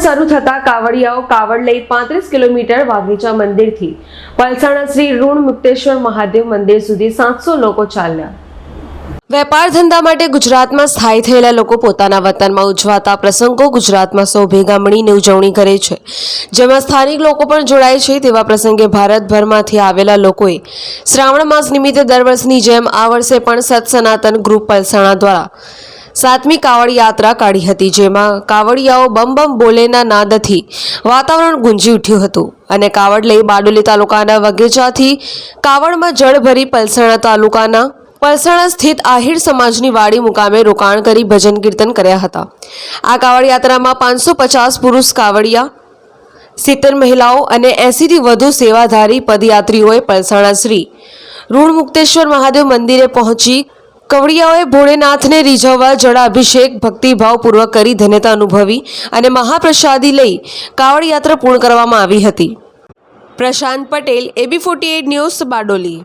કાવડિયાઓ કાવડ લઈ પાંત્રીસ કિલોમીટર વાઘીચા મંદિરથી. પલસાણા શ્રી ઋણ મુક્તેશ્વર મહાદેવ મંદિર સુધી સાતસો લોકો ચાલ્યા. વેપાર ધંધા માટે ગુજરાતમાં સ્થાયી થયેલા લોકો પોતાના વતનમાં ઉજવાતા પ્રસંગો ગુજરાતમાં સૌ ભેગા મળીને ઉજવણી કરે છે. જેમાં સ્થાનિક લોકો પણ જોડાય છે તેવા પ્રસંગે ભારતભરમાંથી આવેલા લોકોએ શ્રાવણ માસ નિમિત્તે દર વર્ષની જેમ આ વર્ષે પણ સત સનાતન ગ્રુપ પલસાણા દ્વારા સાતમી કાવડ યાત્રા કાઢી હતી, જેમાં કાવડિયાઓ બમ બમ બોલેના નાદથી વાતાવરણ ગુંજી ઉઠ્યું હતું અને કાવડ લઈ બારડોલી તાલુકાના વગેચાથી કાવડમાં જળ ભરી પલસાણા તાલુકાના પલસાણા સ્થિત આહિર સમાજની વાડી મુકામે રોકાણ કરી ભજન કીર્તન કર્યા હતા. આ કાવડ યાત્રામાં પાંચસો પચાસ પુરુષ કાવડિયા, સિત્તેર મહિલાઓ અને એંસીથી વધુ સેવાધારી પદયાત્રીઓએ પલસાણા શ્રી ઋણ મુક્તેશ્વર મહાદેવ મંદિરે પહોંચી કવડિયાઓએ ભોળેનાથને રીઝવવા જળાભિષેક ભક્તિભાવપૂર્વક કરી ધન્યતા અનુભવી અને મહાપ્રસાદી લઈ કાવડ યાત્રા પૂર્ણ કરવામાં આવી હતી. Prashant Patel AB forty news Bardoli.